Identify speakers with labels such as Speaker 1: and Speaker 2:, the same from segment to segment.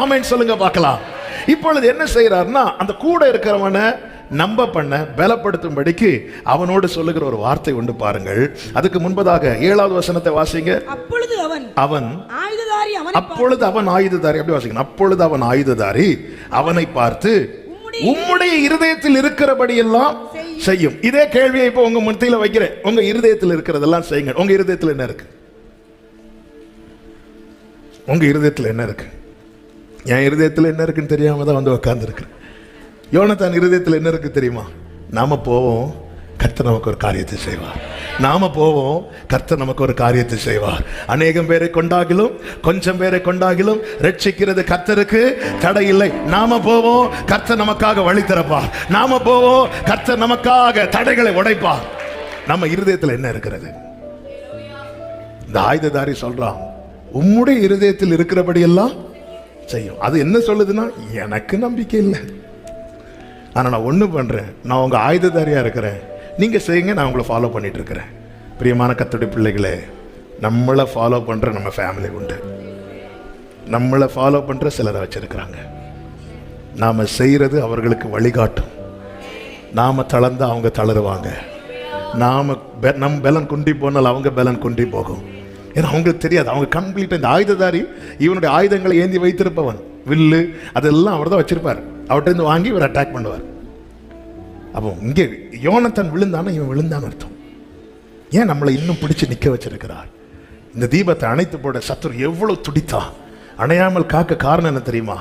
Speaker 1: ஆமென் சொல்லுங்க பார்க்கலாம். இப்பொழுது என்ன செய்யறாருன்னா அந்த கூட இருக்கிறவனை நம்ப பண்ண பலப்படுத்தும்படிக்கு அவனோடு சொல்லுகிற ஒரு வார்த்தை உண்டு பாருங்கள். அதுக்கு முன்பதாக ஏழாவது வசனத்தை வாசிங்க.
Speaker 2: அப்பொழுது அவன்
Speaker 1: அவனை அப்பொழுது அவன் ஆயுததாரி அப்படி வாசிக்கணும்? அப்பொழுது அவன் ஆயுததாரி அவனை பார்த்து உம்முடைய இருதயத்தில் இருக்கிறபடி எல்லாம் செய்யும். இதே கேள்வியை இப்போ உங்க மத்தியில வைக்கிறேன். உங்க இருதயத்தில் இருக்கிறதெல்லாம் செய்யுங்க உங்க இருதயத்தில் என்ன இருக்கு? உங்க இருதயத்தில் என்ன இருக்கு? என் இருதயத்தில் என்ன இருக்குன்னு தெரியாமல் தான் வந்து உட்கார்ந்துருக்கிறேன் யோனத்தான் இருதயத்தில் என்ன இருக்கு தெரியுமா? நாம போவோம் கர்த்தர் நமக்கு ஒரு காரியத்தை செய்வார். நாம போவோம் கர்த்தர் நமக்கு ஒரு காரியத்தை செய்வார். அநேகம் பேரை கொண்டாகிலும் கொஞ்சம் பேரை கொண்டாகிலும் ரட்சிக்கிறது கர்த்தருக்கு தடை இல்லை. நாம போவோம் கர்த்தர் நமக்காக வழி திறப்பார். நாம போவோம் கர்த்தர் நமக்காக தடைகளை உடைப்பார். நம்ம இருதயத்தில் என்ன இருக்கிறது? இந்த ஆயுததாரி சொல்றான் உம்முடைய இருதயத்தில் இருக்கிறபடியெல்லாம் செய்யும். அது என்ன சொல்லுதுன்னா எனக்கு நம்பிக்கை இல்லை. ஆனால் நான் ஒன்று பண்ணுறேன் நான் உங்கள் ஆயுததாரியாக இருக்கிறேன். நீங்கள் செய்யுங்க நான் உங்களை ஃபாலோ பண்ணிட்டு இருக்கிறேன். பிரியமான கத்துடைய பிள்ளைகளே நம்மளை ஃபாலோ பண்ணுற நம்ம ஃபேமிலி உண்டு. நம்மளை ஃபாலோ பண்ணுற சிலரை வச்சுருக்கிறாங்க. நாம் செய்கிறது அவர்களுக்கு வழிகாட்டும். நாம் தளர்ந்து அவங்க தளருவாங்க. நாம் பெ- நம் பலன் குண்டி போனால் அவங்க பலன் குண்டி போகும். ஏன்னா அவங்களுக்கு தெரியாது. அவங்க கம்ப்ளீட்டாக இந்த ஆயுததாரி இவனுடைய ஆயுதங்களை ஏந்தி வைத்திருப்பவன். வில்லு அதெல்லாம் அவர் தான் வச்சிருப்பார். அவர்கிட்ட வாங்கி இவர் அட்டாக் பண்ணுவார். அப்போ இங்கே யோனத்தன் விழுந்தானா இவன் விழுந்தான்னு அர்த்தம். ஏன் நம்மளை இன்னும் பிடிச்சு நிற்க வச்சிருக்கிறார்? இந்த தீபத்தை அணைத்து போட சத்துரு எவ்வளோ துடித்தா? அணையாமல் காக்க காரணம் என்ன தெரியுமா?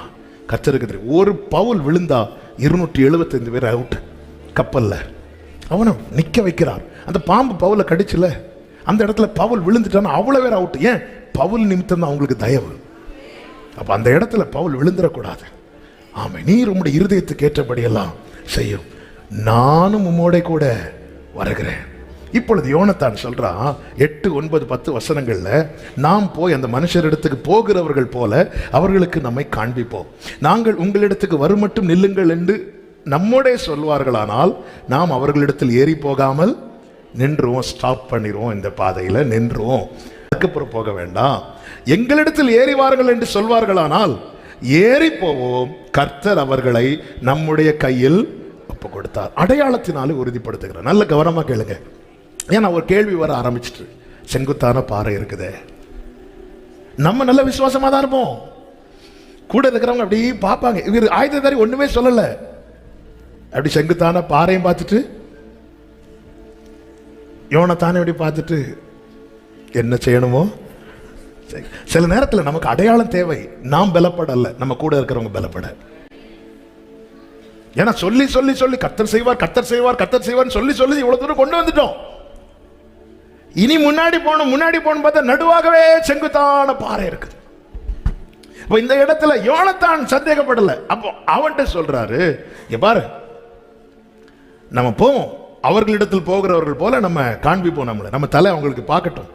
Speaker 1: கச்சருக்கு தெரியும். ஒரு பவுல் விழுந்தா இருநூற்றி எழுபத்தைந்து பேர் அவுட் கப்பல்ல. அவனை நிற்க வைக்கிறார். அந்த பாம்பு பவுலை கடிச்சுல. அந்த இடத்துல பவுல் விழுந்துட்டான்னா அவ்வளோ பேர் அவுட்டு ஏன்? பவுல் நிமித்தம் தான் அவங்களுக்கு தயவு. அப்போ அந்த இடத்துல பவுல் விழுந்துடக்கூடாது. ஆமை நீர் உம்முடைய இருதயத்துக்கு ஏற்றபடியெல்லாம் செய்யும். நானும் உம்மோட கூட வருகிறேன். இப்பொழுது யோனத்தான் சொல்கிறான் எட்டு ஒன்பது பத்து வசனங்களில் நாம் போய் அந்த மனுஷரிடத்துக்கு போகிறவர்கள் போல அவர்களுக்கு நம்மை காண்பிப்போம். நாங்கள் உங்களிடத்துக்கு வரும் மட்டும் நில்லுங்கள் என்று நம்மோடே சொல்வார்களானால் நாம் அவர்களிடத்தில் ஏறி போகாமல் நின்றுவோம் ஸ்டாப் பண்ணிடுவோம் இந்த பாதையில் நின்றுவோம். அதுக்கப்புறம் போக வேண்டாம். எங்களிடத்தில் ஏறி வாருங்கள் என்று சொல்வார்களானால் ஏறி போவோம். கர்த்தர் அவர்களை நம்முடைய கையில் ஒப்பு கொடுத்தார். அடையாளத்தினாலே உறுதிப்படுத்துகிறார். நல்ல கவனமாக கேளுங்க. ஏன்னா ஒரு கேள்வி வர ஆரம்பிச்சிட்டு செங்குத்தான பாறை இருக்குதே. நம்ம நல்ல விசுவாசமாக தான் இருப்போம். கூட இருக்கிறவங்க அப்படியே பார்ப்பாங்க. இவர் ஆயுததாரி ஒன்றுமே சொல்லலை. அப்படி செங்குத்தான பாறையும் பார்த்துட்டு யோனைத்தான் இப்படி பார்த்துட்டு என்ன செய்யணுமோ? சரி. சில நேரத்தில் நமக்கு அடையாளம் தேவை. நாம் பலப்படல நம்ம கூட இருக்கிறவங்க பலப்பட. ஏன்னா சொல்லி சொல்லி சொல்லி கத்தர் செய்வார் கத்தர் செய்வார் கத்தர் செய்வார் சொல்லி சொல்லி இவ்வளவு தூரம் கொண்டு வந்துட்டோம். இனி முன்னாடி போகணும் முன்னாடி போகணும் பார்த்தா நடுவாகவே செங்குத்தான பாறை இருக்குது. இப்போ இந்த இடத்துல யோனத்தான் சந்தேகப்படலை. அப்போ அவன்கிட்ட சொல்றாரு இங்க பாரு நம்ம போவோம். அவர்களிடத்தில் போகிறவர்கள் போல நம்ம காண்பிப்போம் நம்மளை. நம்ம தலை அவங்களுக்கு பார்க்கட்டும்.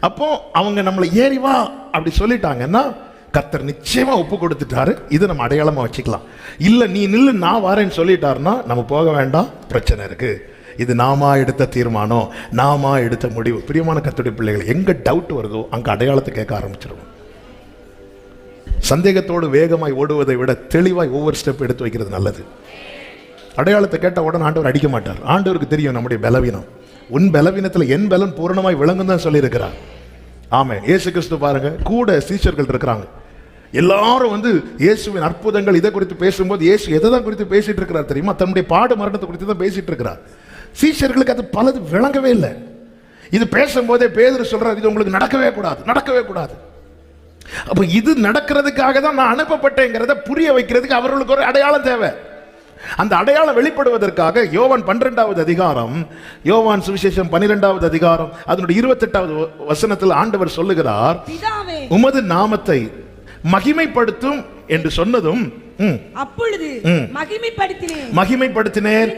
Speaker 1: அப்போ அவங்க நம்மளை ஏறி வா அப்படி சொல்லிட்டாங்கன்னா கத்தர் நிச்சயமா ஒப்பு கொடுத்துட்டாரு. இதை நம்ம அடையாளமா வச்சுக்கலாம். இல்ல நீ நில்லு நான் வரேன்னு சொல்லிட்டாருன்னா நம்ம போக வேண்டாம். பிரச்சனை இருக்கு. இது நாமா எடுத்த தீர்மானம். நாமா எடுத்த முடிவு. பிரியமான கத்துடைய பிள்ளைகள் எங்க டவுட் வருதோ அங்க அடையாளத்தை கேட்க ஆரம்பிச்சிருவோம். சந்தேகத்தோடு வேகமாய் ஓடுவதை விட தெளிவாய் ஒவ்வொரு ஸ்டெப் எடுத்து வைக்கிறது நல்லது. அடையாளத்தை கேட்ட உடனே ஆண்டவர் அடிக்க மாட்டார். ஆண்டவருக்கு தெரியும் நம்முடைய பலவீனம். உன் பலவீனத்தில் என் பலன் பூரணமாய் விளங்கும் தான் சொல்லியிருக்கிறார். ஆமாம் இயேசு கிறிஸ்து பாருங்க கூட சீஷர்கள் இருக்கிறாங்க. எல்லாரும் வந்து இயேசுவின் அற்புதங்கள் இதை குறித்து பேசும்போது இயேசு எதை தான் குறித்து பேசிட்டு இருக்கிறார் தெரியுமா? தன்னுடைய பாடு மரணத்தை குறித்து தான் பேசிட்டு இருக்கிறார். சீஷர்களுக்கு அது பலது விளங்கவே இல்லை. இது பேசும்போதே பேதர் சொல்றாரு இது உங்களுக்கு நடக்கவே கூடாது நடக்கவே கூடாது. அப்போ இது நடக்கிறதுக்காக தான் நான் அனுப்பப்பட்டேங்கிறத புரிய வைக்கிறதுக்கு அவர்களுக்கு ஒரு அடையாளம் தேவை. அந்த அடையாளம் வெளிப்படுவதற்காக யோவான் பன்னிரெண்டாவது அதிகாரம் யோவான் சுவிசேஷம் பன்னிரெண்டாவது அதிகாரம் அதனுடைய இருபத்தெட்டாவது வசனத்தில் ஆண்டவர் சொல்லுகிறார் உமது நாமத்தை மகிமைப்படுத்தும் என்று சொன்னதும்
Speaker 2: அப்பொழுது. மகிமைப்படுத்தினேன்.
Speaker 1: மகிமைப்படுத்தினேன்.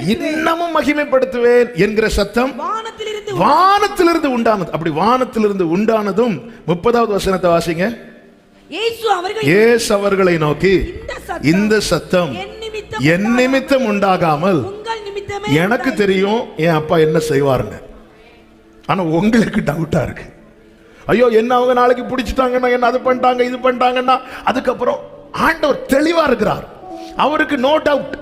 Speaker 2: இன்னமும்
Speaker 1: மகிமைப்படுத்துவேன். என்கிற சத்தம்
Speaker 2: வானத்திலிருந்து
Speaker 1: உண்டானது. அப்படி வானத்திலிருந்து உண்டானதும் முப்பதாவது வசனத்தை வாசிங்க.
Speaker 2: இயேசு அவர்கள்
Speaker 1: நோக்கி
Speaker 2: இந்த சத்தம் என் நிமித்தம்
Speaker 1: உண்டாகாமல் எனக்கு தெரியும் என் அப்பா என்ன செய்வாருன்னு. ஆனா உங்களுக்கு டவுட்டா இருக்கு. ஐயோ என்ன அவங்க நாளைக்கு பிடிச்சிட்டாங்கன்னா என்ன அது பண்ணிட்டாங்க இது பண்ணிட்டாங்கன்னா? அதுக்கப்புறம் ஆண்டவர் தெளிவா இருக்கிறார். அவருக்கு நோ டவுட்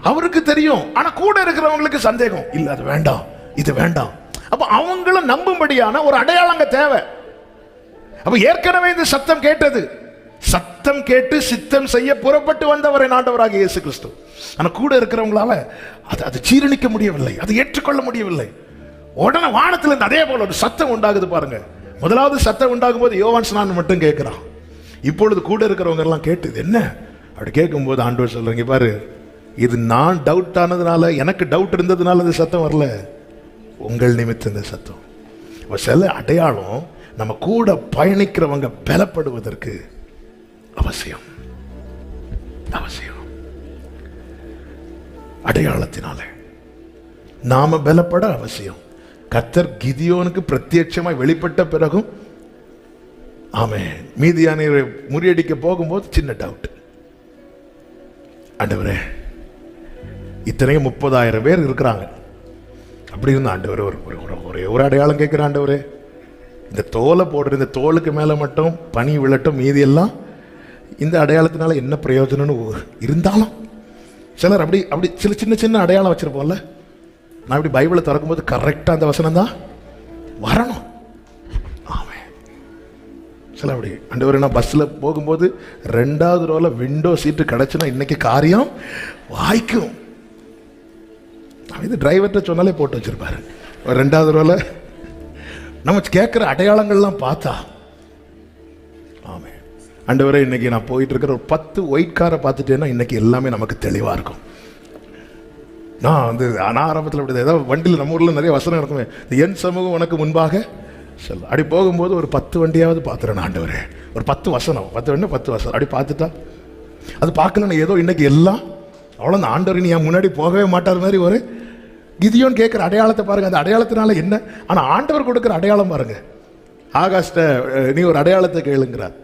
Speaker 1: அவருக்கு தெரியும். ஆனா கூட இருக்கிறவங்களுக்கு சந்தேகம். இல்ல அது வேண்டாம். இது வேண்டாம். அப்ப அவங்களும் நம்பும்படியான ஒரு அடையாளங்க தேவை. அப்ப ஏற்கனவே இந்த சத்தம் கேட்டது. சத்தம் கேட்டு சித்தம் செய்ய புறப்பட்டு வந்தவரை ஆண்டவராக இயேசு கிறிஸ்து ஆனால் கூட இருக்கிறவங்களால அது அது ஜீரணிக்க முடியவில்லை அதை ஏற்றுக்கொள்ள முடியவில்லை. உடனே வானத்தில் இருந்து அதே போல ஒரு சத்தம் உண்டாகுது பாருங்க. முதலாவது சத்தம் உண்டாகும் போது யோவான் ஸ்நானம் மட்டும் கேட்குறான். இப்பொழுது கூட இருக்கிறவங்க எல்லாம் கேட்டது என்ன? அப்படி கேட்கும்போது ஆண்டவர் சொல்றீங்க பாரு இது நான் டவுட் ஆனதுனால எனக்கு டவுட் இருந்ததுனால இந்த சத்தம் வரல. உங்கள் நிமித்தம் இந்த சத்தம். சில அடையாளம் நம்ம கூட பயணிக்கிறவங்க பலப்படுவதற்கு அவசியம். அவசியம். அடையாளத்தினாலே. நாம பலப்பட அவசியம். கத்தர் கிதியோனுக்கு பிரத்யட்சமாய் வெளிப்பட்ட பிறகும் ஆமே மீதியான முறியடிக்க போகும்போது சின்ன டவுட் ஆண்டவரே இத்தனையும் முப்பதாயிரம் பேர் இருக்கிறாங்க. அப்படி இருந்த ஆண்டவர் ஒரு ஒரு- ஒரு ஒரே ஒரு அடையாளம் கேட்குற ஆண்டவரே. இந்த தோலை போடுற இந்த தோலுக்கு மேலே மட்டும் பனி விழட்டும் மீதி எல்லாம் இந்த அடையாளத்தினால என்ன பிரயோஜனம்னு இருந்தாலும் சிலர் அப்படி அப்படி சில சின்ன சின்ன அடையாளம் வச்சுருப்போம்ல. நான் இப்படி பைபிளை திறக்கும்போது கரெக்டாக அந்த வசனம் தான் வரணும். ஆமென். சில அப்படி ஆண்டவர் நான் பஸ்ஸில் போகும்போது ரெண்டாவது ரோவில் விண்டோ சீட்டு கிடச்சுன்னா இன்னைக்கு காரியம் வாய்க்கும். இது டிரைவர்கிட்ட சொன்னாலே போட்டு வச்சிருப்பாரு. ரெண்டாவது ரோல நம்ம கேட்குற அடையாளங்கள்லாம் பார்த்தா ஆமே ஆண்டவரே இன்றைக்கி நான் போயிட்டு இருக்கிற ஒரு பத்து ஒயிட் காரை பார்த்துட்டேன்னா இன்றைக்கி எல்லாமே நமக்கு தெளிவாக இருக்கும். நான் வந்து அனாரம்பத்தில் ஆரம்பத்தில் அப்படி ஏதாவது வண்டியில் நம்ம ஊரில் நிறைய வசனம் இருக்குமே. இந்த என் சமூகம் உனக்கு முன்பாக சொல்ல அப்படி போகும்போது ஒரு பத்து வண்டியாவது பார்த்துறேன் ஆண்டவரே. ஒரு பத்து வசனம். பத்து வண்டி பத்து வசனம். அப்படி பார்த்துட்டா அது பார்க்கலன்னா ஏதோ இன்றைக்கி எல்லாம் அவ்வளோ அந்த ஆண்டவர் நீ முன்னாடி போகவே மாட்டார் மாதிரி ஒரு கிதியோன்னு கேட்குற அடையாளத்தை பாருங்கள் அந்த அடையாளத்தினால என்ன? ஆனால் ஆண்டவர் கொடுக்குற அடையாளம் பாருங்கள் ஆகாஷ்ட நீ ஒரு அடையாளத்தை கேளுங்கிறார்.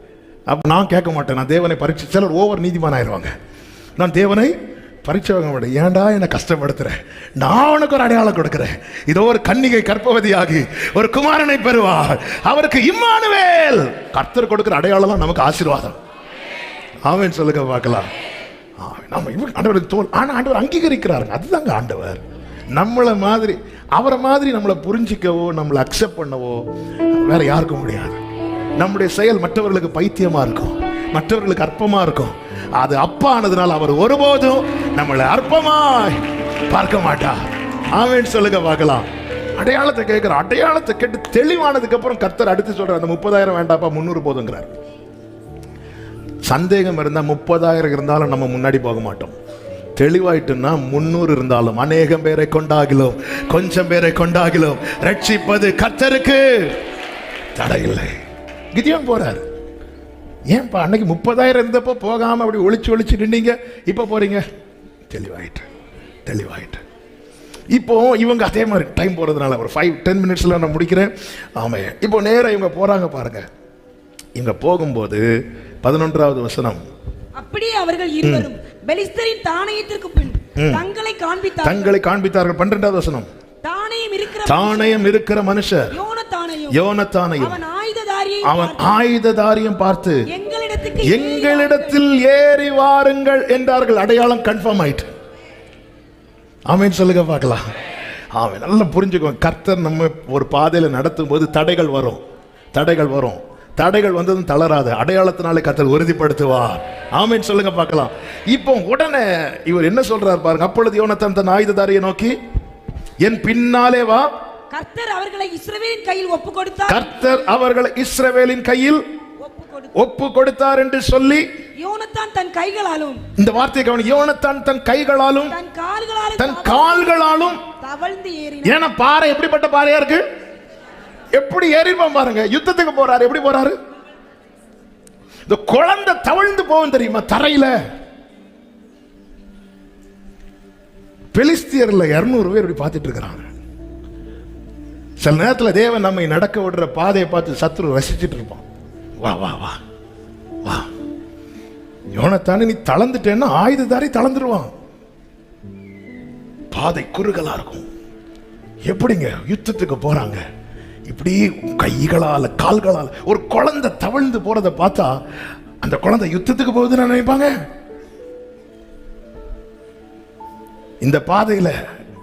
Speaker 1: அப்போ நான் கேட்க மாட்டேன். நான் தேவனை பரீட்சை சிலர் ஓவர் நீதிமான் ஆயிடுவாங்க நான் தேவனை பரீட்சை வாங்க மாட்டேன். ஏன்டா என்னை கஷ்டப்படுத்துறேன் நான் உனக்கு ஒரு அடையாளம் கொடுக்குறேன். இதோ ஒரு கன்னிகை கற்பவதியாகி ஒரு குமாரனை பெறுவார். அவருக்கு இம்மானுவேல்! கர்த்தர் கொடுக்குற அடையாளம் தான் நமக்கு ஆசீர்வாதம். ஆமென். சொல்லுங்க பார்க்கலாம். நம்ம இவங்க ஆண்டவருக்கு தோல். ஆனால் ஆண்டவர் அங்கீகரிக்கிறாருங்க. அதுதாங்க ஆண்டவர். நம்மளை மாதிரி அவரை மாதிரி நம்மளை புரிஞ்சிக்கவோ நம்மளை அக்செப்ட் பண்ணவோ வேற யாருக்கும் முடியாது. நம்முடைய செயல் மற்றவர்களுக்கு பைத்தியமா இருக்கும். மற்றவர்களுக்கு அற்பமா இருக்கும். அது அப்பா ஆனதுனால அவர் ஒருபோதும் நம்மளை அற்பமாய் பார்க்க மாட்டார். ஆமென் சொல்லுங்க பார்க்கலாம். அடையாளத்தை கேட்கிற அடையாளத்தை கேட்டு தெளிவானதுக்கு அப்புறம் கர்த்தர் அடுத்து சொல்ற அந்த முப்பதாயிரம் வேண்டாப்பா முந்நூறு போதுங்கிறார். சந்தேகம் இருந்தால் முப்பதாயிரம் இருந்தாலும் நம்ம முன்னாடி போக மாட்டோம். தெளிவாயிட்டுன்னா முன்னூறு இருந்தாலும் அநேகம் பேரை கொண்டாகிலும் கொஞ்சம் பேரை கொண்டாகிலும் ரட்சிப்பது கத்தருக்கு தடையில்லை. கிதியோன் போறாரு. ஏன்பா அன்னைக்கு முப்பதாயிரம் இருந்தப்போ போகாம அப்படி ஒளிச்சு ஒளிச்சு நின்னீங்க? இப்போ போறீங்க? தெளிவாயிட்டு தெளிவாயிட்டு. இப்போ இவங்க அதே மாதிரி டைம் போறதுனால ஒரு ஃபைவ் டென் மினிட்ஸ்ல நான் முடிக்கிறேன். ஆமே இப்போ நேரா இவங்க போறாங்க பாருங்க. இவங்க போகும்போது பதினொன்றாவது வசனம்.
Speaker 2: அப்படியே அவர்கள் இருவரும் பெலிஸ்தரின் தானியத்திற்கு பின் தங்களை காண்பித்தார்
Speaker 1: தங்களை காண்பித்தார்கள். பன்னிரெண்டாவது வசனம்.
Speaker 2: தானியம் இருக்கிற
Speaker 1: தானயம் இருக்கிற மனுஷர்.
Speaker 2: யோனத்தானையும்
Speaker 1: யோனத்தானையும்.
Speaker 2: அவன் ஆயுததாரியை
Speaker 1: அவன் ஆயுததாரியம் பார்த்து எங்களிடத்தில் ஏறி வாருங்கள் என்றார்கள். அடையாளம் கன்ஃபார்ம் ஆயிட்டு. ஆமென் சொல்லுங்க பார்க்கலாம். ஆமென். நல்லா புரிஞ்சுக்கோ. கர்த்தர் நம்ம ஒரு பாதையில நடத்தும் போது தடைகள் வரும். தடைகள் வரும். தடைகள் வந்ததும் தளராது. அடையாளத்தினாலே கர்த்தர் உறுதிப்படுத்துவார். ஆமென் சொல்லுங்க பார்க்கலாம். இப்போ உடனே இவர் என்ன சொல்றார் பாருங்க. அப்பொழுது யோனத்தான் தன் ஆயுததாரியை நோக்கி என் பின்னாலே வா.
Speaker 2: கர்த்தர் அவர்களை இஸ்ரவேலின் கையில் ஒப்பு கொடுத்தார்
Speaker 1: கர்த்தர் அவர்களை இஸ்ரவேலின் கையில்
Speaker 2: ஒப்பு கொடுத்தார்
Speaker 1: என்று சொல்லி
Speaker 2: யோனத்தான் தன் கைகளாலும்
Speaker 1: இந்த வார்த்தையை கவனி. யோனத்தான் தன் கைகளாலும்
Speaker 2: தன் கால்களாலும்
Speaker 1: தன் கால்களாலும்
Speaker 2: தவழ்ந்து ஏறினார்.
Speaker 1: ஏன்னா பாறை எப்படிப்பட்ட பாறையா இருக்கு? எப்படி ஏறிப்பான் பாருங்க. யுத்தத்துக்கு போறாரு. எப்படி போறாரு? இந்த குழந்தை தவழ்ந்து போகும் தெரியுமா? தரையில. பெலிஸ்தியர்ல இருநூறு பேர் இப்படி பார்த்துட்டு இருக்கிறாங்க. சில நேரத்துல தேவன் நம்மை நடக்க விடுற பாதையை பார்த்து சத்ரு ரசிச்சிட்டு இருப்பான். வா வா வா. வா. யோனத்தானே நீ தளர்ந்துட்டேன்னா ஆயுததாரி தளர்ந்துருவான். பாதை குறுகலா இருக்கும். எப்படிங்க யுத்தத்துக்கு போறாங்க? இப்படி கைகளால் கால்களால் ஒரு குழந்தை தவழ்ந்து போறதை பார்த்தா அந்த குழந்தை யுத்தத்துக்கு போகுதுன்னு நினைப்பாங்க? இந்த பாதையில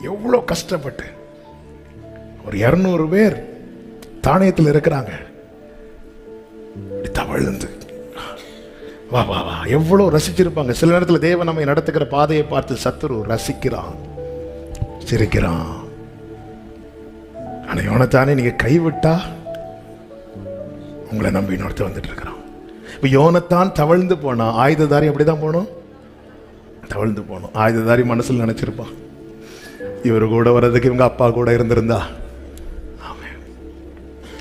Speaker 1: எவ்வளோ கஷ்டப்பட்டு ஒரு இரநூறு பேர் தானியத்தில் இருக்கிறாங்க. இப்படி தவழ்ந்து. வா வா வா. எவ்வளோ ரசிச்சிருப்பாங்க. சில நேரத்தில் தேவன் நம்மை நடத்துகிற பாதையை பார்த்து சத்துரு ரசிக்கிறான் சிரிக்கிறான். ஆனால் யோனத்தானே நீங்கள் கைவிட்டா உங்களை நம்பி இன்னொருத்த வந்துட்டு இருக்கிறான். இப்போ யோனத்தான் தவழ்ந்து போனான் ஆயுததாரி அப்படிதான் போகணும் தவழ்ந்து போகணும் ஆயுததாரி மனசில் நினச்சிருப்பான். இவர் கூட வர்றதுக்கு இவங்க அப்பா கூட இருந்திருந்தா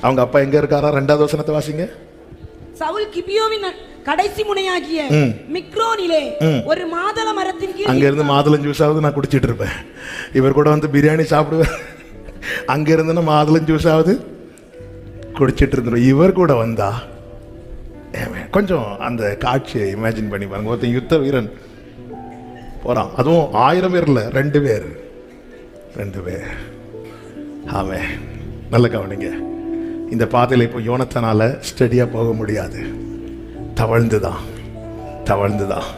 Speaker 1: அவங்க அப்பா எங்க இருக்காரா? ரெண்டாவது வசனத்தை வாசிங்க.
Speaker 2: சவுல் கிபியோவின் கடைசி முனையாகிய. மிக்ரோனிலே. ஒரு மாதள மரத்தின் கீழ்
Speaker 1: அங்க இருந்து மாதுளம் ஜூஸாவது நான் குடிச்சிட்டு இருப்பேன். இவர் கூட வந்து பிரியாணி சாப்பிடுவேன் அங்க இருந்து மாதுளம் ஜூஸாவது குடிச்சிட்டு இருந்துடும் இவர் கூட வந்தா. கொஞ்சம் அந்த காட்சியை இமேஜின் பண்ணி பாருங்க. ஒருத்தன் யுத்த வீரன். போறான். அதுவும் ஆயிரம் பேர் இல்ல ரெண்டு பேர். ரெண்டு பேர். ஆமே நல்ல கவனிங்க. இந்த பாதையில் இப்போ யோனத்தனால ஸ்டடியாக போக முடியாது. தவழ்ந்து தான் தவழ்ந்து தான்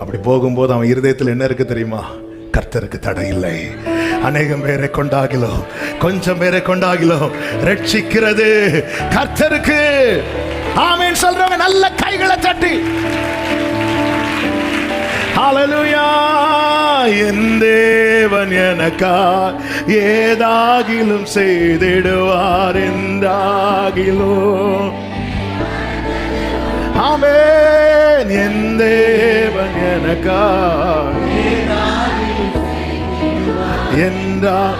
Speaker 1: அப்படி போகும்போது அவன் இருதயத்தில் என்ன இருக்கு தெரியுமா? கர்த்தருக்கு தடை இல்லை. அநேகம் பேரை கொண்டாகிலோ கொஞ்சம் பேரை கொண்டாகிலோ ரட்சிக்கிறது கர்த்தருக்கு. ஆமேன் சொல்றவங்க நல்ல கைகளை தட்டி. Hallelujah. என் தேவன் எனக்கா ஏதாகிலும் செய்திடுவார் என்றாகிலும் ஆமேன். என் தேவன் எனக்கா என்றா.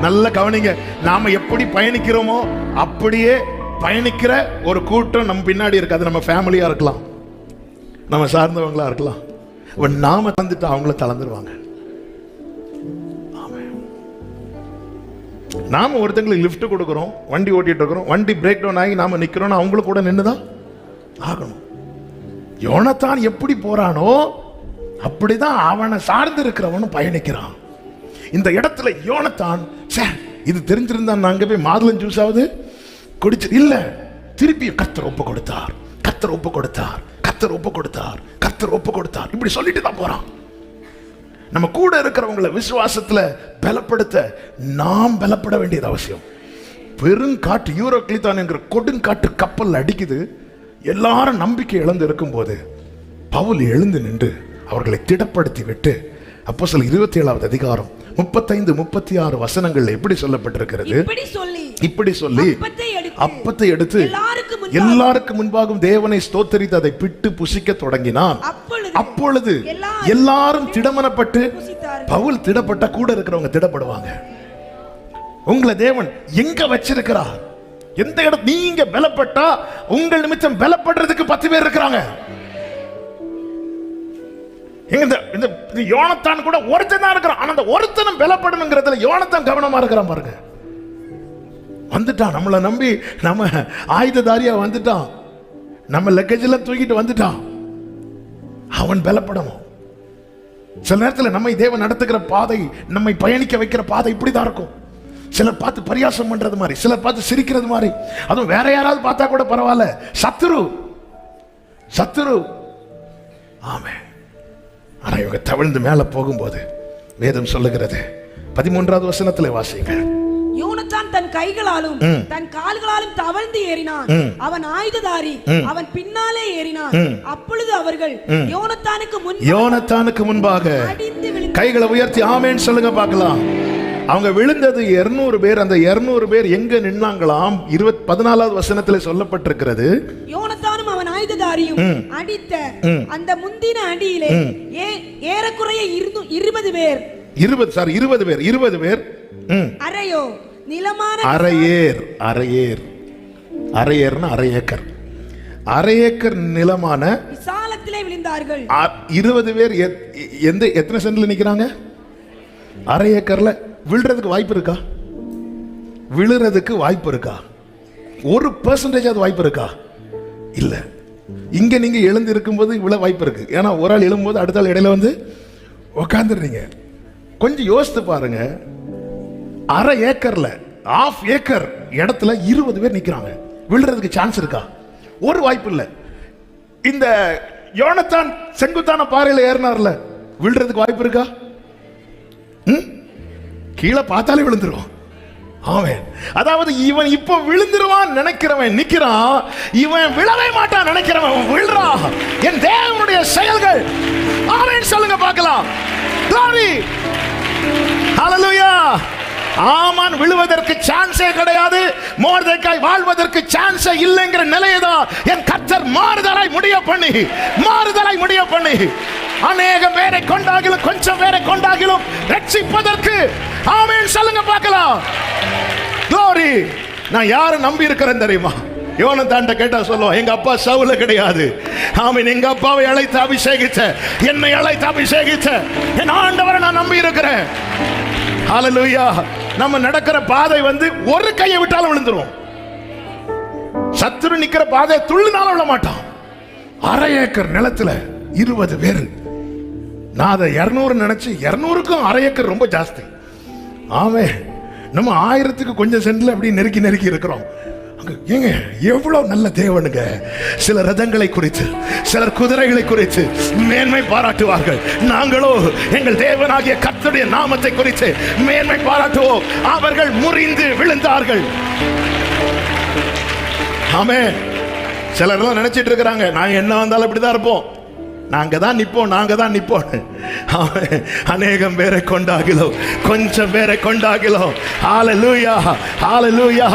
Speaker 1: நல்ல கவனிங்க. நாம எப்படி பயணிக்கிறோமோ அப்படியே பயணிக்கிற ஒரு கூட்டம் நம்ம பின்னாடி இருக்காது நம்ம ஃபேமிலியா இருக்கலாம். நம்ம சார்ந்தவங்களா இருக்கலாம். அவன் நாம தந்துட்டு அவங்கள தளர்ந்துருவாங்க. நாம ஒருத்தங்களுக்கு லிஃப்ட் கொடுக்குறோம் வண்டி ஓட்டிட்டு இருக்கிறோம் வண்டி பிரேக் டவுன் ஆகி நாம நிக்கிறோம் அவங்களும் கூட நின்றுதான் ஆகணும். யோனத்தான் எப்படி போறானோ அப்படிதான் அவனை சார்ந்து இருக்கிறவனும் பயணிக்கிறான். இந்த இடத்துல யோனத்தான் சே இது தெரிஞ்சிருந்தா நாங்க போய் மாதுளம் ஜூஸ் ஆகுது குடிச்சு இல்ல திருப்பி கத்தர் ஒப்பு கொடுத்தார் கத்தர் ஒப்பு கொடுத்தார். கர்த்தர் ஒப்பு கொடுத்தார். கர்த்தர் ஒப்பு கொடுத்தார். இப்படி சொல்லிட்டு தான் போறான். நம்ம கூட இருக்கிறவங்களை விசுவாசத்துல பலப்படுத்த நாம் பலப்பட வேண்டியது அவசியம். பெருங்காட்டு யூரோ கிளித்தான் என்கிற கொடுங்காட்டு கப்பல் அடிக்குது. எல்லாரும் நம்பிக்கை இழந்து இருக்கும்போது பவுல் எழுந்து நின்று அவர்களை திடப்படுத்தி விட்டு அப்போ சில இருபத்தி ஏழாவது அதிகாரம் முப்பத்தைந்து முப்பத்தி ஆறு வசனங்கள் எப்படி சொல்லப்பட்டிருக்கிறது?
Speaker 2: இப்படி சொல்லி
Speaker 1: இப்படி சொல்லி அப்பத்தை எடுத்து
Speaker 2: எல்லாருக்கும் முன்பாக
Speaker 1: எல்லாருக்கும் முன்பாகவும் தேவனை ஸ்தோத்தரித்து அதை பிட்டு புசிக்க தொடங்கினான்.
Speaker 2: அப்பொழுது எல்லாரும்
Speaker 1: திடமனப்பட்டு. பவுல் திடப்பட்ட கூட இருக்கிறவங்க திடப்படுவாங்க. உங்களை தேவன் எங்க வச்சிருக்கிறார்? எந்த இடம் நீங்க பலப்பட்டா உங்கள் நிமித்தம் பலப்படுறதுக்கு பத்து பேர் இருக்கிறாங்க. எங்க இந்த இந்த இந்த யோனத்தான் கூட ஒருத்தன் தான் இருக்கிறான். ஆனா அந்த ஒருத்தனும் பலப்படணுங்கிறதுல யோனத்தான் கவனமா இருக்கிறான் பாருங்க. வந்துட்டான் நம்மளை நம்பி நம்ம ஆயுததாரியா வந்துட்டான். நம்ம லக்கேஜ் எல்லாம் தூக்கிட்டு வந்துட்டான் அவன் பலப்படணும். சில நேரத்தில் நம்மை தேவன் நடத்துகிற பாதை நம்மை பயணிக்க வைக்கிற பாதை இப்படிதான் இருக்கும். சிலர் பார்த்து பரியாசம் பண்றது மாதிரி சிலர் பார்த்து சிரிக்கிறது மாதிரி. அதுவும் வேற யாராவது பார்த்தா கூட பரவாயில்ல. சத்துரு! சத்துரு! ஆமே ஆனா இவங்க தவிழ்ந்து மேல போகும்போது வேதம் சொல்லுகிறது. பதிமூன்றாவது வசனத்தில் வாசிங்க
Speaker 2: தன் கைகளாலும். தன் கால்களாலும் தவழ்ந்து ஏறினான். அவன் ஆயுததாரி. அவன் பின்னாலே ஏறினான். அப்பொழுது அவர்கள் யோனத்தானுக்கு முன்
Speaker 1: யோனத்தானுக்கு முன்பாக கைகளை உயர்த்தி ஆமேன்னு சொல்லுங்க பார்க்கலாம் அவங்க விழுந்தது 200 பேர் அந்த 200 பேர் எங்க நின்னாங்களாம் இருபத் பதினாலாவது வசனத்துல சொல்லப்பட்டிருக்கிறது
Speaker 2: யோனத்தானும் அவன் ஆயுததாரியும். அடித்த. அந்த முந்தின அடியிலே ஏறக்குறைய இருபது பேர்
Speaker 1: இருபது சாரி இருபது பேர் இருபது பேர் ம்.
Speaker 2: நிலமான
Speaker 1: அரையேர் அரையேர். அரையேர்னா அரை ஏக்கர் அரை ஏக்கர் நிலமான
Speaker 2: விசாலத்திலே விழுந்தார்கள்.
Speaker 1: இருபது பேர் எந்த எத்தனை சென்ட்ல நிக்கிறாங்க? அரை ஏக்கர்ல விழுறதுக்கு வாய்ப்பு இருக்கா? விழுறதுக்கு வாய்ப்பு இருக்கா? ஒரு பெர்சன்டேஜ் அது வாய்ப்பு இருக்கா? இல்ல. இங்க நீங்க எழுந்து இருக்கும்போது இவ்வளவு வாய்ப்பு இருக்கு. ஏன்னா ஒரு ஆள் எழும்போது அடுத்த ஆள் இடையில வந்து உக்காந்துடுறீங்க. கொஞ்சம் யோசித்து பாருங்க. அரை ஏக்கர்ல ஆஃப் ஏக்கர் இடத்துல இருபது பேர் நிற்கிறாங்க விழுறதுக்கு சான்ஸ் இருக்கா? ஒரு வாய்ப்பு இல்லை. இந்த யோனத்தான் செங்குத்தான பாறையில் ஏறினார்ல விழுறதுக்கு வாய்ப்பு இருக்கா? ம்? கீழே பார்த்தாலே விழுந்துருவான். ஆமென். அதாவது இவன் இப்போ விழுந்துருவான் நினைக்கிறவன் நிக்கிறான். இவன் விழவே மாட்டான் நினைக்கிறவன் விழுறான். என் தேவனுடைய செயல்கள். ஆமென் சொல்லுங்க பார்க்கலாம். Glory. ஹalleluya ஆமான் விழுவதற்கு சான்ஸே கிடையாது. மோர்தேக்காய் வாழ்வதற்கு சான்ஸே இல்லைங்கிற நிலையை தான் என் கர்த்தர் மாறுதலாய் முடிய பண்ணி மாறுதலாய் முடிய பண்ணி. அநேக பேரை கொண்டாகிலும் கொஞ்சம் பேரை கொண்டாகிலும் ரட்சிப்பதற்கு. ஆமேன். சொல்லுங்க பார்க்கலாம். க்ளோரி நான் யாரை நம்பி இருக்கிறேன் தெரியுமா? யோனத்தாண்ட கேட்டா சொல்லுவோம் எங்க அப்பா சவுல கிடையாது. ஆமீன். எங்க அப்பாவை அழைத்து அபிஷேகிச்ச என்னை அழைத்து அபிஷேகிச்ச என் ஆண்டவரை நான் நம்பி இருக்கிறேன். ஹalleluya நம்ம நடக்கிற பாதை வந்து ஒரு கையை விட்டாலும் விழுந்துரும். சத்துரு நிக்கிற பாதை துள்ளினாலும் விழ மாட்டான். அரை ஏக்கர் நிலத்துல இருபது பேர். நான் அதை இருநூறு நினைச்சு இருநூறுக்கும் அரை ஏக்கர் ரொம்ப ஜாஸ்தி. ஆமே நம்ம ஆயிரத்துக்கு கொஞ்சம் சென்ட்ல அப்படி நெருக்கி நெருக்கி இருக்கிறோம். ஏங்க எவ்வளவு நல்ல தேவனுங்க. சில ரதங்களை குறித்து சிலர் குதிரைகளை குறித்து மேன்மை பாராட்டுவார்கள். நாங்களோ எங்கள் தேவனாகிய கர்த்தருடைய நாமத்தை குறித்து மேன்மை பாராட்டுவோம். அவர்கள் முறிந்து விழுந்தார்கள். ஆமே சிலர்லாம் நினைச்சிட்டு இருக்கிறாங்க. நாங்க என்ன வந்தாலும் இப்படிதான் இருப்போம். நாங்க தான் நிற்போம் நாங்கள் தான் நிற்போம் அநேகம் பேரை கொண்டாகிலோம் கொஞ்சம் பேரை கொண்டாகிலோம் ஆல லூயா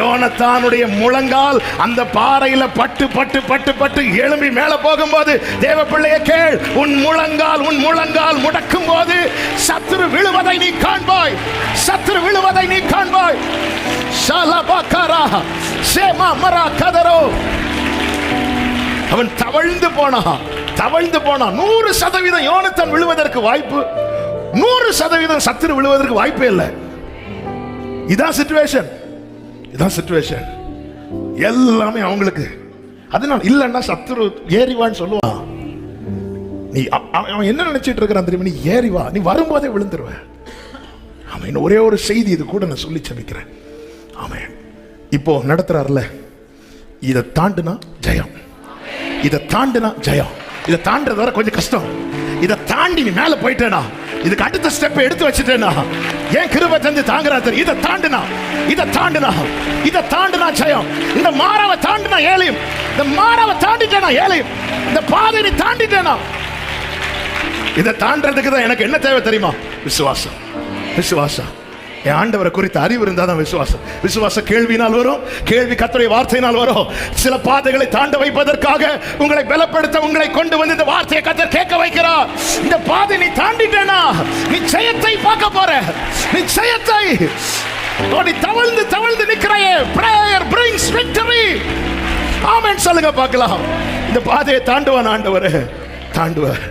Speaker 1: யோனத்தானுடைய முழங்கால் அந்த பாறையில பட்டு பட்டு பட்டு பட்டு எழும்பி மேலே போகும்போது தேவ பிள்ளையே கேள் உன் முழங்கால் உன் முழங்கால் முடக்கும் போது சத்துரு விழுவதை நீ காண்பாய். சத்துரு விழுவதை நீ காண்பாய். ஷலபகரா சேமா மரா கதரோ. அவன் தவழ்ந்து போனான். தவழ்ந்து போனான் நூறு சதவீதம் யோனத்தன் விழுவதற்கு வாய்ப்பு. நூறு சதவீதம் சத்துரு விழுவதற்கு வாய்ப்பே இல்லை. இதான் சிச்சுவேஷன் இதான் சிச்சுவேஷன் எல்லாமே அவங்களுக்கு. அதனால இல்லைன்னா சத்துரு ஏறிவான்னு சொல்லுவான் நீ அவன் அவன் என்ன நினைச்சிட்டு இருக்கிறான் தெரியுமா? நீ ஏறி வா. நீ வரும்போதே விழுந்துருவ. அவன் ஒரே ஒரு செய்தி இது கூட நான் சொல்லி சமைக்கிறேன் அவன் இப்போ நடத்துறாருல. இதை தாண்டுனா ஜெயம். இதை தாண்டுனா ஜெயம். இதை தாண்டது வர கொஞ்சம் கஷ்டம். இதை தாண்டி நீ மேலே போயிட்டேனா? இதுக்கு அடுத்த ஸ்டெப் எடுத்து வச்சுட்டேனா? ஏன் கிருபை தந்து தாங்குறா தெரியும் இதை தாண்டுனா இதை தாண்டுனா இதை தாண்டுனா ஜெயம். இந்த மாறாவை தாண்டுனா ஏழையும் இந்த மாறாவை தாண்டிட்டேனா ஏழையும் இந்த பாதை நீ தாண்டிட்டேனா? இதை தாண்டறதுக்கு தான் எனக்கு என்ன தேவை தெரியுமா? விசுவாசம். விசுவாசம். என் ஆண்டவரை குறித்த அறிவு இருந்தால் தான் விசுவாசம். விசுவாசம் கேள்வினால் வரும் கேள்வி கத்துடைய வார்த்தையினால் வரும். சில பாதைகளை தாண்ட வைப்பதற்காக உங்களை பலப்படுத்த உங்களை கொண்டு வந்து இந்த வார்த்தையை கத்தர் கேட்க வைக்கிறார். இந்த பாதை நீ தாண்டிட்டேனா? நிச்சயத்தை பார்க்க போற. நிச்சயத்தை ஜெயத்தை. நீ தவழ்ந்து தவழ்ந்து நிற்கிறாயே. பிரேயர் பிரிங்ஸ் விக்டரி ஆமென் சொல்லுங்க பார்க்கலாம். இந்த பாதையை தாண்டுவான் ஆண்டவர். தாண்டுவார்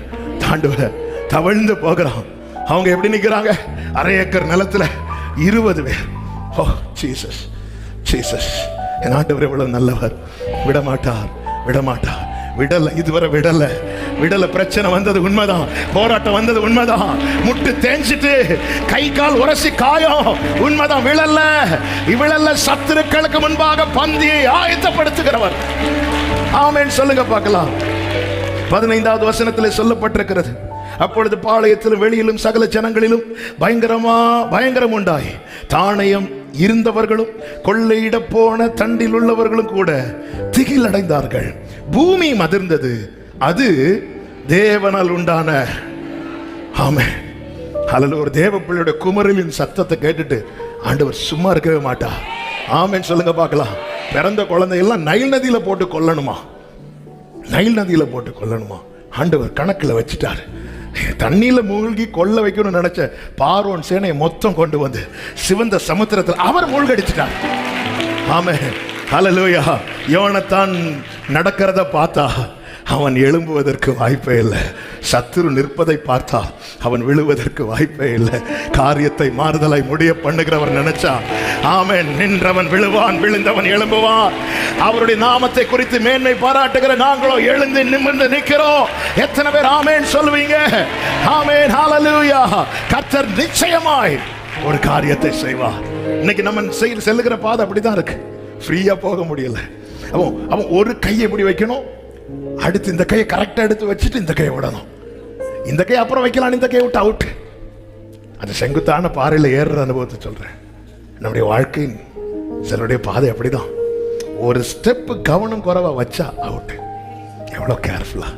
Speaker 1: தாண்டுவார். தவழ்ந்து போகிறான் அவங்க எப்படி நிற்கிறாங்க? அரை ஏக்கர் நிலத்துல இருபது பேர். ஓ ஜீசஸ் ஜீசஸ் என் ஆண்டவர் எவ்வளவு நல்லவர். விடமாட்டார் விடமாட்டார். விடல இதுவரை விடல. விடல பிரச்சனை வந்தது உண்மைதான். போராட்டம் வந்தது உண்மைதான். முட்டு தேஞ்சிட்டு கை கால் உரசி காயம். உண்மைதான் விழல. விழல சத்துருக்களுக்கு முன்பாக பந்தியை ஆயத்தப்படுத்துகிறவர். ஆமென். சொல்லுங்க பார்க்கலாம். பதினைந்தாவது வசனத்தில் சொல்லப்பட்டிருக்கிறது. அப்பொழுது பாளையத்திலும் வெளியிலும் சகல ஜனங்களிலும் பயங்கரமா பயங்கரம் உண்டாய் தானயம் இருந்தவர்களும் கொள்ளையிட போன தண்டில் உள்ளவர்களும் கூட திகில் அடைந்தார்கள் பூமி மதிர்ந்தது. அது தேவனால் உண்டான. ஆமே அதில் ஒரு தேவ பிள்ளையோட குமரலின் சத்தத்தை கேட்டுட்டு ஆண்டவர் சும்மா இருக்கவே மாட்டா. ஆமேன்னு சொல்லுங்க பார்க்கலாம். பிறந்த குழந்தையெல்லாம் நைல் நதியில போட்டு கொல்லணுமா? நைல் நதியில போட்டு கொல்லணுமா? ஆண்டவர் கணக்குல வச்சுட்டாரு. தண்ணியில் மூழ்கி கொல்ல வைக்கணும்னு நினச்ச பார்வோன் சேனையை மொத்தம் கொண்டு வந்து சிவந்த சமுத்திரத்தில் அவர் மூழ்கடிச்சிட்டார். ஆமே ஹலலோயா யோனத்தான் நடக்கிறத பார்த்தா அவன் எழும்புவதற்கு வாய்ப்பே இல்லை. சத்துரு நிற்பதை பார்த்தா அவன் விழுவதற்கு வாய்ப்பே இல்லை. காரியத்தை மாறுதலை முடிய பண்ணுகிறவர் நினைச்சா ஆமேன் நின்றவன் விழுவான் விழுந்தவன் எழும்புவான். அவருடைய நாமத்தை குறித்து மேன்மை பாராட்டுகிற நாங்களோ எழுந்து நிமிர்ந்து நிற்கிறோம். எத்தனை பேர் ஆமேன் சொல்லுவீங்க? ஆமேன் ஹalleluya. கர்த்தர் நிச்சயமாய் ஒரு காரியத்தை செய்வார். இன்னைக்கு நம்ம செய்ய செல்லுகிற பாதை அப்படிதான் இருக்கு. ஃப்ரீயா போக முடியல. அவன் அவன் ஒரு கையை இப்படி வைக்கணும் அடுத்து இந்த கையை கரெக்டா எடுத்து வச்சுட்டு இந்த கையை விடணும். இந்த கை அப்புறம் வைக்கலாம் இந்த கையை விட்டு அவுட் அந்த செங்குத்தான பாறையில் ஏறுற அனுபவத்தை சொல்றேன். நம்முடைய வாழ்க்கையின் சிலருடைய பாதை அப்படிதான். ஒரு ஸ்டெப் கவனம் குறைவா வச்சா அவுட் எவ்வளோ கேர்ஃபுல்லா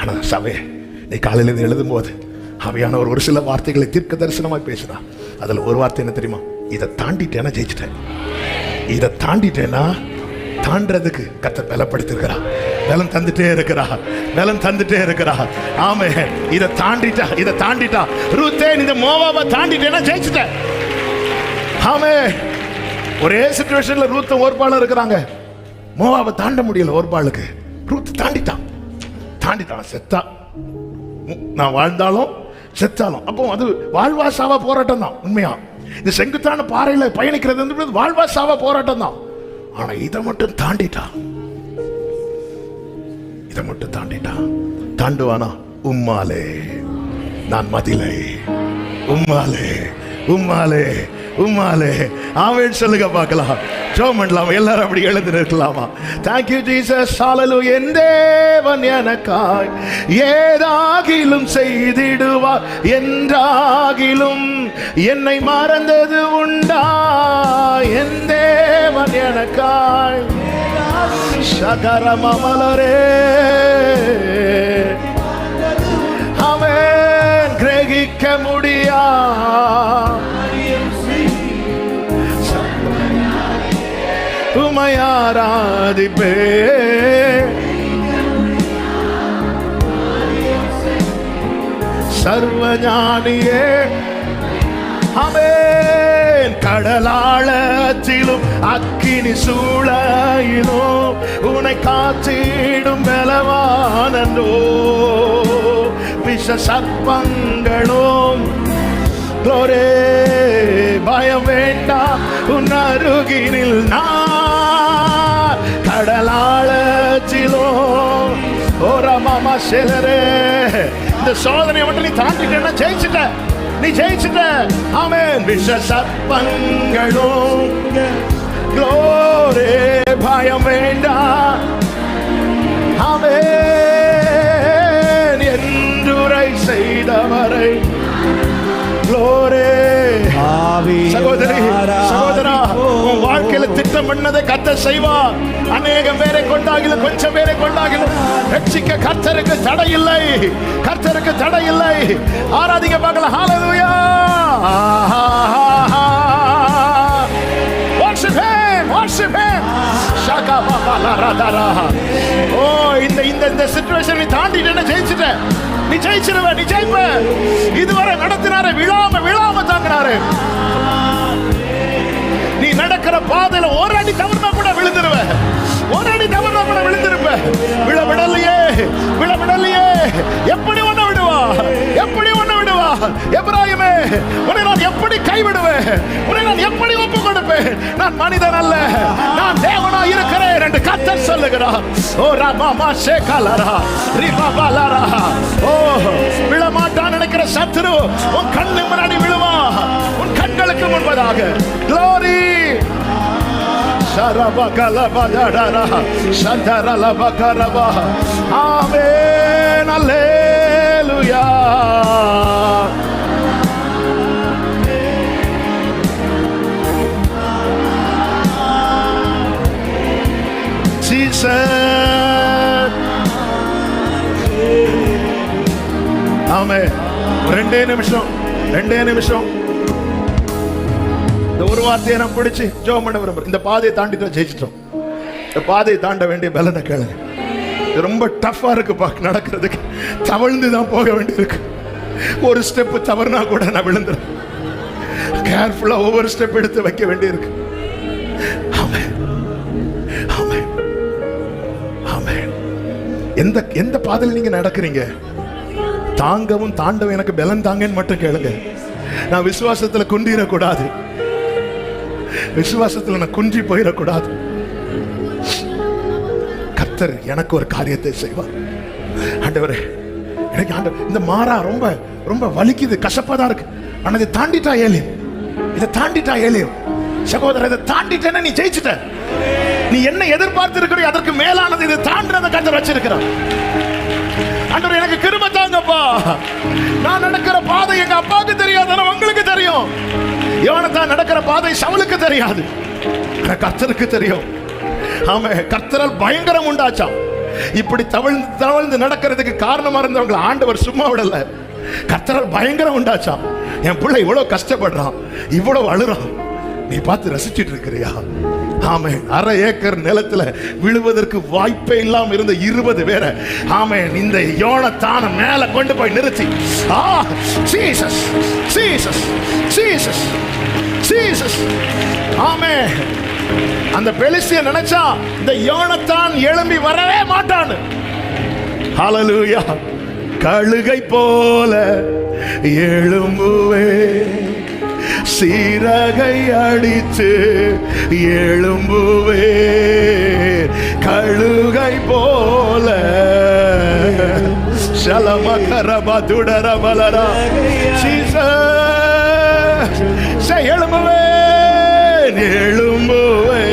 Speaker 1: ஆனா சபை நீ காலையில இருந்து எழுதும்போது அவையானவர் ஒரு சில வார்த்தைகளை தீர்க்க தரிசனமாக பேசுகிறான் அதுல ஒரு வார்த்தை என்ன தெரியுமா? இதை தாண்டிட்டேன்னா ஜெயிச்சிட்டேன். இதை தாண்டிட்டேன்னா தாண்டதுக்கு கத்த பலப்படுத்திருக்கிறான் பலம் தந்துட்டே இருக்கிறா. பலம் தந்துட்டே இருக்கிறா. ஆமே இதை தாண்டிட்டா இதை தாண்டிட்டா. ரூத்தேன் இந்த மோவாவை தாண்டிட்டேன்னா ஜெயிச்சுட்டேன் ஆமே ஒரே சுச்சுவேஷன்ல ரூத்த ஓர்பாளர் இருக்கிறாங்க. மோவாவை தாண்ட முடியல ஓர்பாளுக்கு ரூத் தாண்டிட்டான். தாண்டிட்டான் செத்தா. நான் வாழ்ந்தாலும் செத்தாலும். அப்போ அது வாழ்வா சாவா போராட்டம் தான் உண்மையா? இந்த செங்குத்தான பாறையில் பயணிக்கிறது வந்து வாழ்வா போராட்டம் தான். ஆனா இதை மட்டும் தாண்டிட்டா இதை மட்டும் தாண்டிட்டா? தாண்டுவானா? உம்மாலே நான் மதிலை. உம்மாலே உம்மாலே உம்மாலே. ஆவேன் சொல்லுங்க பார்க்கலாம். ஜோம் பண்ணலாமா எல்லாரும் அப்படி எழுந்து நிற்கலாமா தேங்க்யூ ஜீசஸ் சாலலு என் தேவன் எனக்காய் ஏதாகிலும் செய்திடுவார் என்றாகிலும் என்னை மறந்தது உண்டா? என் தேவன் எனக்காய் சகரமலரே அவன் கிரகிக்க முடியா உமையாராதிப்பே சர்வஞானியே அமேன் கடலாளத்திலும் அக்கினி சூளையிலும் உனை காத்திடும் பலவானோ விஷ சர்ப்பங்களும். குளோரே பயம் வேண்டாம் உன் அருகினில் நான். கடலாளத்திலும் ஓரா மாமா சிலரே இந்த சோதனையை மட்டும் நீ தாண்டிட்டேன்னா ஜெயிச்சுட்ட. நீ ஜெயிச்சுட்ட. ஆமென். விஷ சர்ப்பங்களும் குளோரே பயம் வேண்டாம் ஆமென். என்றுரை செய்தவரை. குளோரே. சகோதரி வாழ்க்கையில பண்ணதை கத்த செய்வா அநேகம் பேரை கொண்டாகிலும் கொஞ்சம் பேரை கொண்டாகிலும் ரட்சிக்க கர்த்தருக்கு தடை இல்லை கர்த்தருக்கு தடை இல்லை ஆராதிக்க பார்க்கலாம். Hallelujah worship him worship him. ஷாகா பாபா லரதரா ஓ இந்த இந்த இந்த சிச்சுவேஷன் நீ தாண்டிட்டேன்னு ஜெயிச்சிட்ட? நீ ஜெயிச்சிருவ நீ ஜெயிப்ப. இதுவரை நடத்தினாரு விழாம விழாம தாங்கினாரு. இருக்கிற பாதையில ஒரு அடி தவறுனா கூட விழுந்துருவ ஒரு அடி தவறுனா கூட விழுந்திருப்ப விழ விடலையே விழ விடலையே எப்படி ஒண்ணு விடுவா? எப்படி ஒண்ணு விடுவா? எப்ராஹிமே உன்னை நான் எப்படி கைவிடுவேன்? உன்னை நான் எப்படி ஒப்பு கொடுப்பேன்? நான் மனிதன் அல்ல. நான் தேவனா இருக்கிறேன் என்று கத்தர் சொல்லுகிறார். ஓ ராமா மா சேகாலாரா ரிபா பாலாரா ஓ விழ மாட்டான் நினைக்கிற சத்துரு உன் கண்ணு முன்னாடி விழுவா உன் கண்களுக்கு முன்பதாக. Glory! Amen. Hallelujah. Jesus. ஆமே ரெண்டே நிமிஷம் ரெண்டே நிமிஷம் இந்த ஒரு வார்த்தையை நான் பிடிச்சி ஜோம் பண்ண விரும்புறேன் இந்த பாதையை தாண்டி தான் ஜெயிச்சிட்டோம். இந்த பாதையை தாண்ட வேண்டிய பலனை கேளுங்க. இது ரொம்ப டஃப்பாக இருக்கு பா நடக்கிறதுக்கு. தவழ்ந்து தான் போக வேண்டியிருக்கு. ஒரு ஸ்டெப்பு தவறுனா கூட நான் விழுந்துறேன். கேர்ஃபுல்லாக ஒவ்வொரு ஸ்டெப் எடுத்து வைக்க வேண்டியிருக்கு. எந்த எந்த பாதையில் நீங்க நடக்கிறீங்க? தாங்கவும் தாண்டவும் எனக்கு பலன் தாங்கன்னு மட்டும் கேளுங்க. நான் விசுவாசத்துல குந்திரக்கூடாது விசுவாசத்தில் நான் குன்றி போயிடக்கூடாது. கர்த்தர் எனக்கு ஒரு காரியத்தை செய்வார். ஆண்டவரே எனக்கு ஆண்டவர் இந்த மாறா ரொம்ப ரொம்ப வலிக்குது கசப்பாக தான் இருக்கு. ஆனால் இதை தாண்டிட்டா ஏலியம் இதை தாண்டிட்டா ஏலியம் சகோதரர் இதை தாண்டிட்டேன்னு நீ ஜெயிச்சிட்ட. நீ என்ன எதிர்பார்த்து இருக்கிறோ அதற்கு மேலானது இதை தாண்டினதை கத்தர் வச்சிருக்கிறான் ஆண்டவர் எனக்கு கிருப தாங்கப்பா. நான் நடக்கிற பாதை எங்க அப்பாவுக்கு தெரியாது ஆனா உங்களுக்கு தெரியும். யோனத்தான் நடக்கிற பாதை சவுலுக்கு தெரியாது. கர்த்தருக்கு தெரியும். ஆமா கர்த்தரால் பயங்கரம் உண்டாச்சாம். இப்படி தவழ்ந்து தவழ்ந்து நடக்கிறதுக்கு காரணமா இருந்தவங்களை ஆண்டவர் சும்மா விடல. கர்த்தரால் பயங்கரம் உண்டாச்சாம். என் பிள்ளை இவ்வளவு கஷ்டப்படுறான் இவ்வளவு அழுறான். நீ பார்த்து ரசிச்சிட்டு இருக்கிறியா? ஆமே அரை ஏக்கர் நிலத்துல விழுவதற்கு வாய்ப்பே இல்லாம இருந்த இருபது பேரை ஆமே இந்த யோனத்தான மேல கொண்டு போய் நிறுத்தி. ஆ சீசஸ் சீசஸ் சீசஸ் சீசஸ் ஆமே அந்த பெலிசிய நினைச்சா இந்த யோனத்தான் எழும்பி வரவே மாட்டான்னு. ஹalleluya கழுகை போல எழும்புவே சீரகை அடித்து எழும்புவே. கழுகை போல. சலமகரபதுடரபலரா சீச எழும்புவே. எழும்புவே.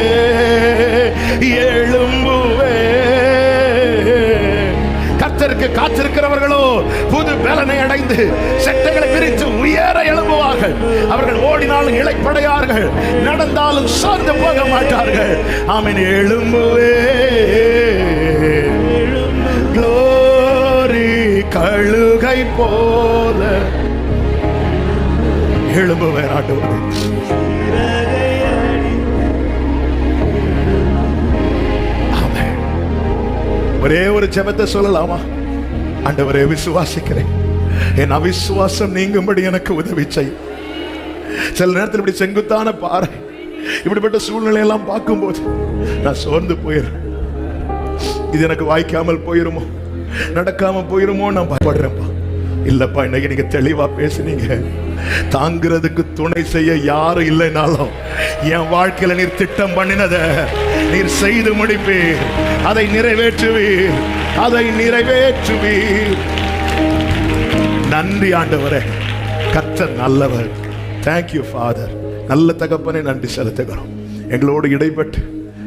Speaker 1: எழும்புவே. கத்தருக்கு காத்திருக்கிறவர்களோ புது பலனை அடைந்து செட்டைகளை பிரித்து உயர எழும்புவார்கள் அவர்கள் ஓடினாலும் இளைப்படையார்கள். நடந்தாலும் சார்ந்து போக மாட்டார்கள். ஆமென் எழும்புவே. Glory கழுகை போல. எழும்புவே ஆண்டவரே. ஒரே ஒரு ஜபத்தை சொல்லலாமா? ஆண்டவரே விசுவாசிக்கிறேன். என் அவிசுவாசம் நீங்கும்படி எனக்கு உதவி செய். சில நேரத்தில் இப்படி செங்குத்தான பாறை இப்படிப்பட்ட சூழ்நிலை எல்லாம் பார்க்கும்போது நான் சோர்ந்து போயிடுறேன். இது எனக்கு வாய்க்காமல் போயிருமோ? நடக்காம போயிருமோ நான் பயப்படுறேன்ப்பா. இல்லப்பா இன்னைக்கு நீங்க தெளிவா பேசுனீங்க. தாங்கிறதுக்கு துணை செய்ய யாரும் இல்லைனாலும் என் வாழ்க்கையில நீர் திட்டம் பண்ணினத நீர் செய்து முடிப்பீர். அதை நிறைவேற்றுவீர். அதை நிறைவேற்றுவீர். நன்றி ஆண்டவரே. கத்த நல்லவர். தேங்க்யூ ஃபாதர் நல்ல தகப்பனை நன்றி செலுத்துகிறோம். எங்களோடு இடைப்பட்டு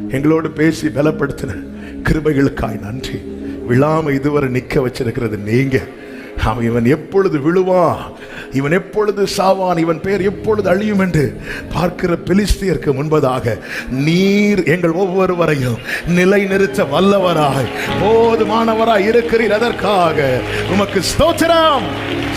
Speaker 1: எங்களோடு பேசி பலப்படுத்தின கிருபைகளுக்காய் நன்றி. விழாம இதுவரை நிற்க வச்சிருக்கிறது நீங்க. அவன் இவன் எப்பொழுது விழுவான்? இவன் எப்பொழுது சாவான்? இவன் பெயர் எப்பொழுது அழியும் என்று பார்க்கிற பெலிஸ்தியருக்கு முன்பதாக நீர் எங்கள் ஒவ்வொருவரையும் நிலை நிறுத்த வல்லவராய் போதுமானவராய் இருக்கிறீர் அதற்காக. உமக்கு ஸ்தோத்திரம்.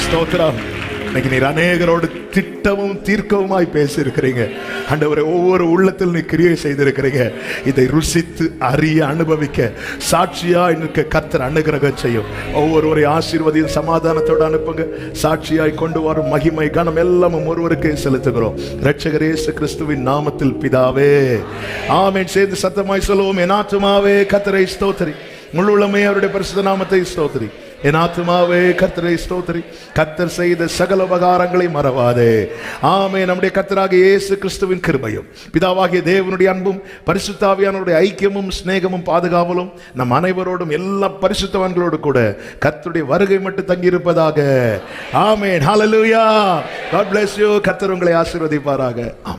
Speaker 1: ஸ்தோத்திரம். இன்னைக்கு நீர் அநேகரோடு திட்டமும் தீர்க்கவுமாய் பேசியிருக்கிறீங்க. ஆண்டவரை ஒவ்வொரு உள்ளத்தில் நீ கிரியை செய்திருக்கிறீங்க. இதை ருசித்து அறிய அனுபவிக்க சாட்சியாய் நிற்க கத்தர் அனுகிரகம் செய்யும். ஒவ்வொருவரை ஆசீர்வதியும் சமாதானத்தோடு அனுப்புங்க. சாட்சியாய் கொண்டு வரும் மகிமை கனம் எல்லாமும் ஒருவருக்கே செலுத்துகிறோம். ரட்சகரேசு இயேசு கிறிஸ்துவின் நாமத்தில் பிதாவே. ஆமேன். சேர்ந்து சத்தமாய் சொல்லுவோம் என் ஆத்துமாவே கத்தரை ஸ்தோத்திரி. முழுளமே அவருடைய பரிசுத்த நாமத்தை ஸ்தோத்திரி. என் ஆத்மாவே கர்த்தரை ஸ்தோத்திரி. கர்த்தர் செய்த சகல உபகாரங்களை மறவாதே. ஆமே நம்முடைய கர்த்தராக இயேசு கிறிஸ்துவின் கிருபையும் பிதாவாகிய தேவனுடைய அன்பும் பரிசுத்தாவியானுடைய ஐக்கியமும் சிநேகமும் பாதுகாவலும் நம் அனைவரோடும் எல்லா பரிசுத்தவான்களோடு கூட கர்த்தருடைய வருகை மட்டும் தங்கியிருப்பதாக. ஆமே ஹalleluya God bless you. கர்த்தர் உங்களை ஆசீர்வதிப்பாராக.